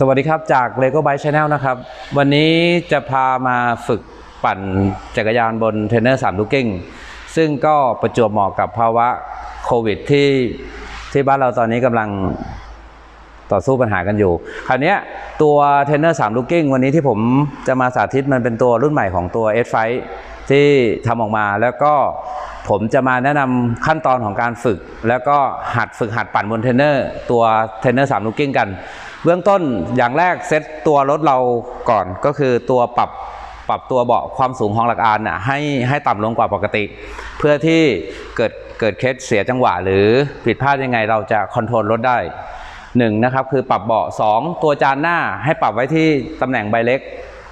สวัสดีครับจาก Lego Bike Channel นะครับ วันนี้จะพามาฝึกปั่นจักรยานบนเทรนเนอร์3ลูกกิ้ง ซึ่งก็ประจวบเหมาะกับภาวะโควิดที่ที่บ้านเราตอนนี้กำลังต่อสู้ปัญหากันอยู่ คราวนี้ตัวเทรนเนอร์3ลูกกิ้งวันนี้ที่ผมจะมาสาธิตมันเป็นตัวรุ่นใหม่ของตัว S f i ที่ทำออกมาแล้วก็ผมจะมาแนะนำขั้นตอนของการฝึก แล้วก็หัดฝึกหัดปั่นบนเทรนเนอร์ตัวเทรนเนอร์3ลูกกิ้งกัน เบื้องต้นอย่างแรกเซตตัวรถเราก่อนก็คือตัวปรับปรับตัวเบาะความสูงของหลักอานน่ะให้ให้ต่ำลงกว่าปกติ เพื่อที่เกิดเกิดเคสเสียจังหวะ หรือผิดพลาดยังไงเราจะคอนโทรลรถได้หนึ่งนะครับคือปรับเบาะสองตัวจานหน้าให้ปรับไว้ที่ตำแหน่งใบเล็ก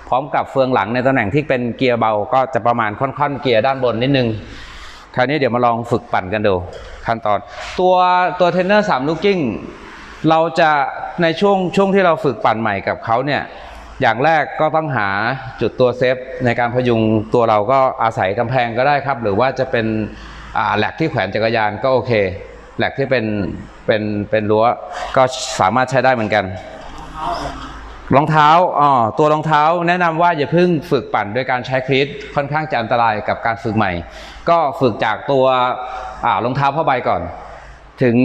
พร้อมกับเฟืองหลังในตำแหน่งที่เป็นเกียร์เบาก็จะประมาณค่อนๆเกียร์ด้านบนนิดนึงคราวนี้เดี๋ยวมาลองฝึกปั่นกันดูขั้นตอน ตัวตัวเทรนเนอร์สามลูกกิ้งเราจะ ในช่วงช่วงที่เราฝึกปั่นใหม่กับเขาเนี่ยอย่างแรกก็ต้องหาจุดตัวเซฟในการพยุงตัวเราก็อาศัยกำแพงก็ได้ครับ หรือว่าจะเป็นอ่าแหลกที่แขวนจักรยานก็โอเคแหลกที่เป็นเป็นเป็นรั้วก็สามารถใช้ได้เหมือนกันรองเท้าอ๋อตัวรองเท้าแนะนำว่าอย่าเพิ่งฝึกปั่นโดยการใช้คลีตค่อนข้างจะอันตรายกับการฝึกใหม่ ก็ฝึกจากตัวอ่ารองเท้าผ้าใบก่อน ถึง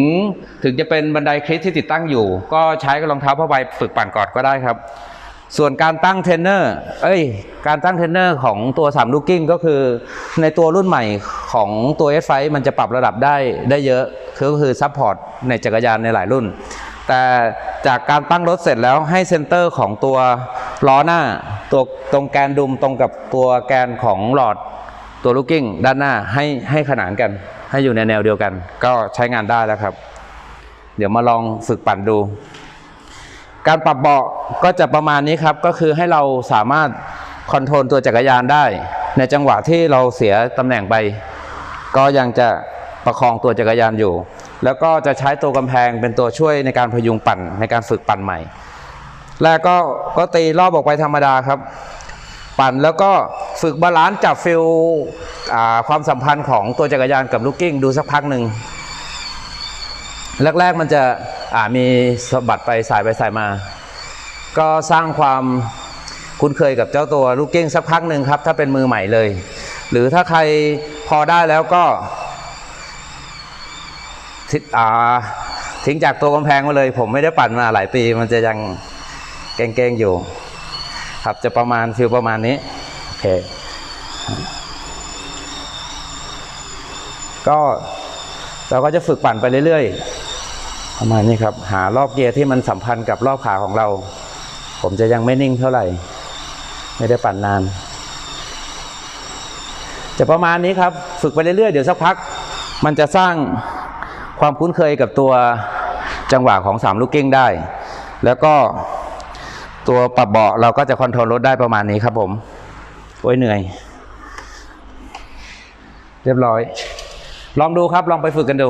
ถึงจะเป็นบันไดคลิปที่ติดตั้งอยู่ ก็ใช้กับรองเท้าผ้าใบฝึกปั่นกอนก็ได้ครับ ส่วนการตั้งเทรนเนอร์เอ้ย การตั้งเทรนเนอร์ของตัว3ลูกกิ้งก็คือในตัวรุ่นใหม่ของตัว S ไฟมันจะปรับระดับได้ได้เยอะคือก็คือซัพพอร์ตในจักรยานในหลายรุ่น แต่จากการตั้งรถเสร็จแล้วให้เซนเตอร์ของตัวล้อหน้าตัวตรงแกนดุมตรงกับตัวแกนของหลอดตัวลูกกิ้งด้านหน้าให้ให้ขนานกัน ให้อยู่ในแนวเดียวกัน ก็ใช้งานได้แล้วครับ เดี๋ยวมาลองฝึกปั่นดู การปรับเบาะก็จะประมาณนี้ครับ ก็คือให้เราสามารถคอนโทรลตัวจักรยานได้ ในจังหวะที่เราเสียตำแหน่งไป ก็ยังจะประคองตัวจักรยานอยู่ แล้วก็จะใช้ตัวกำแพงเป็นตัวช่วยในการพยุงปั่นในการฝึกปั่นใหม่ แล้วก็ก็ตีรอบออกไปธรรมดาครับ ปั่นแล้วก็ฝึกบาลานซ์จับฟิล ความสัมพันธ์ของตัวจักรยานกับลูกกิ้งดูสักพักหนึ่งแรกๆมันจะมีสะบัดไปสายไปสายมา ก็สร้างความคุ้นเคยกับเจ้าตัวลูกเก้งสักพักหนึ่งครับ ถ้าเป็นมือใหม่เลย หรือถ้าใครพอได้แล้วก็ทิ้งจากตัวกำแพงมาเลย ผมไม่ได้ปั่นมาหลายปี มันจะยังเก้งๆอยู่ ครับจะประมาณฟิลประมาณนี้โอเค ก็เราก็จะฝึกปั่นไปเรื่อยๆประมาณนี้ครับ หารอบเกียร์ที่มันสัมพันธ์กับรอบขาของเรา ผมจะยังไม่นิ่งเท่าไหร่ ไม่ได้ปั่นนาน จะประมาณนี้ครับ ฝึกไปเรื่อยๆ เดี๋ยวสักพัก มันจะสร้างความคุ้นเคยกับตัวจังหวะของสามลูกเก้งได้ แล้วก็ตัวปรับเบาะเราก็จะคอนโทรลรถได้ประมาณนี้ครับผม โอ้ยเหนื่อย เรียบร้อย ลองดูครับ ลองไปฝึกกันดู